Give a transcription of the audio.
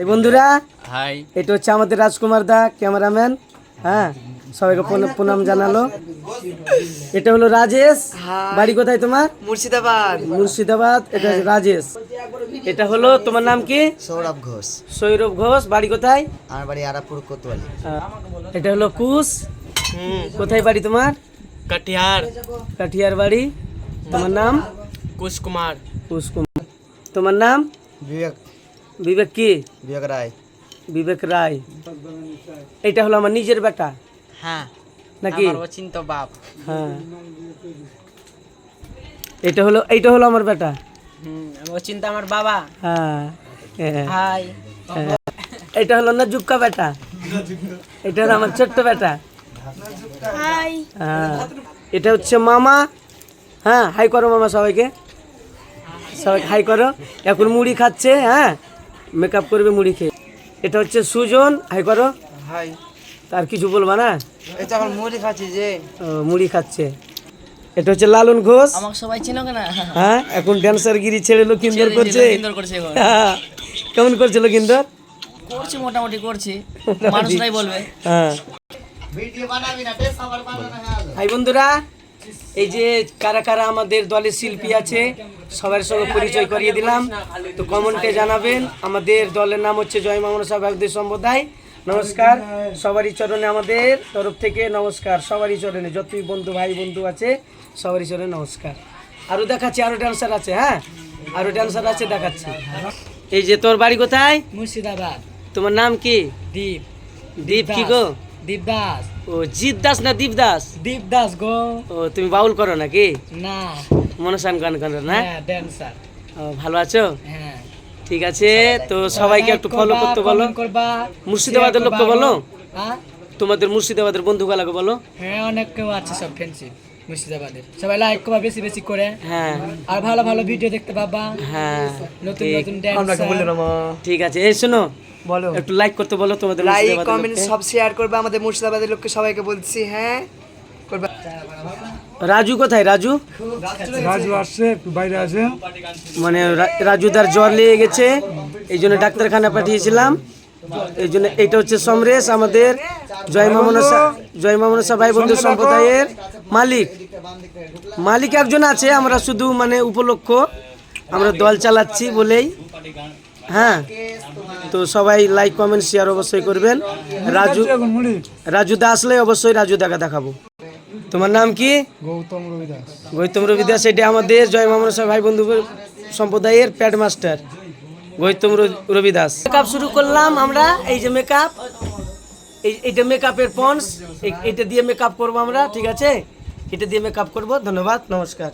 এই বন্ধুরা হাই। এটা হচ্ছে আমাদের রাজকুমার দা ক্যামেরাম্যান। হ্যাঁ সবাইকে প্রণাম জানালো। এটা হলো রাজেশ। বাড়ি কোথায় তোমার? মুর্শিদাবাদ। মুর্শিদাবাদ এটা রাজেশ। এটা হলো তোমার নাম কি? সৌরভ ঘোষ। সৌরভ ঘোষ বাড়ি কোথায়? আমার বাড়ি আরাপুর কোতোয়ালি। এটা হলো কুশ। কোথায় বাড়ি তোমার? কটিহার। কাঠিয়ার বাড়ি। তোমার নাম? কুশ কুমার কুশ কুমার তোমার নাম? বিবেক। বিবেক কি? বিবেক রায়। বিবেক রায়। এটা হলো আমার নিজের বেটা? হ্যাঁ। নাকি? অচিন্ত বাপ। হ্যাঁ। এটা হলো এইটা হলো আমার বেটা? হুম অচিন্ত আমার বাবা। হ্যাঁ। হ্যাঁ। হাই। হ্যাঁ। এটা হলো না জুবকা বেটা? এটা হলো আমার ছোট্ট বেটা? হ্যাঁ। এটা হচ্ছে মামা। হ্যাঁ হাই করো মামা সবাইকে। সবাই হাই করো। এখন মুড়ি খাচ্ছে হ্যাঁ? মেকআপ করবে মুড়ি খেয়ে। এটা হচ্ছে সুজন। হাই করো। হাই। তার কিছু বলবা না? এটা এখন মুড়ি খাচ্ছি যে। মুড়ি খাচ্ছে। এটা হচ্ছে লালন ঘোষ। আমাকে সবাই চিনো কেনা? হ্যাঁ এখন ড্যান্সার গিরি ছেড়ে লক্ষিন্দর করছে। হ্যাঁ, কেমন করছে লক্ষিন্দর? করছি মোটামুটি করছি। মানুষরাই বলবে। হ্যাঁ। ভাই বন্ধুরা এই যে কারা কারা আমাদের দলের শিল্পী আছে সবার সঙ্গে পরিচয় করিয়ে দিলাম। তো কমেন্টে জানাবেন আমাদের দলের নাম হচ্ছে জয় মামনা সাহেব সম্প্রদায়। নমস্কার সবারই চরণে আমাদের তরফ থেকে নমস্কার। সবারই চরণে যতই বন্ধু ভাই বন্ধু আছে সবারই চরণে নমস্কার। আরও দেখাচ্ছি আরও ড্যান্সার আছে হ্যাঁ? আরও ড্যান্সার আছে দেখাচ্ছি। এই যে তোর বাড়ি কোথায়? মুর্শিদাবাদ। তোমার নাম কি? দীপ। দীপ কি গো? দীপ দাস ও জিৎ দাস না দীপ দাস দীপ দাস গো। ও তুমি বাউল করো নাকি? না। মনসান গান করো না? হ্যাঁ ড্যান্সার ও, ভালো আছো? হ্যাঁ। ঠিক আছে তো সবাইকে একটু ফলো করতে বলো। মুর্শিদাবাদের লোককে বলো। হ্যাঁ? তোমাদের মুর্শিদাবাদের বন্ধু গুলাকে বলো। হ্যাঁ অনেক কেউ আছে সব ফ্রেন্ডশিপ মুর্শিদাবাদের। সবাই লাইক করবা বেশি বেশি করে। হ্যাঁ। আর ভালো ভালো ভিডিও দেখতে পাবা। হ্যাঁ নতুন ঠিক। নতুন ড্যান্স ঠিক আছে এই শোনো বলো। একটু লাইক করতে বলো তোমাদের লাইক কমেন্ট সব শেয়ার করবে আমাদের মুর্শিদাবাদের লোককে সবাইকে বলছি হ্যাঁ? করবে। রাজু কোথায় রাজু? রাজু আসছে একটু বাইরে আছে। মানে রা- রাজুদার জ্বর লেগে গেছে এই জন্য ডাক্তারখানা পাঠিয়েছিলাম। এই জন্য এইটা হচ্ছে সমরেশ আমাদের জয় মামনসা জয় মামনসা ভাই বন্ধু সম্প্রদায়ের মালিক। মালিক একজন আছে আমরা শুধু মানে উপলক্ষ। আমরা দল চালাচ্ছি বলেই। হ্যাঁ। তো সবাই লাইক কমেন্ট শেয়ার অবশ্যই করবেন। রাজু মুড়ি রাজুদা আসলে অবশ্যই রাজুদাকে দেখাবো। তোমার নাম কি? গৌতম রবিদাস। গৌতম রবিদাস এটা আমাদের জয় মামনসা ভাই বন্ধু সম্প্রদায়ের pad master Gautam Rabidas. Makeup শুরু করলাম আমরা এই যে মেকআপ এই এটা মেকআপের পন্স এটা দিয়ে মেকআপ করব আমরা ঠিক আছে? এটা দিয়ে মেকআপ করব ধন্যবাদ নমস্কার।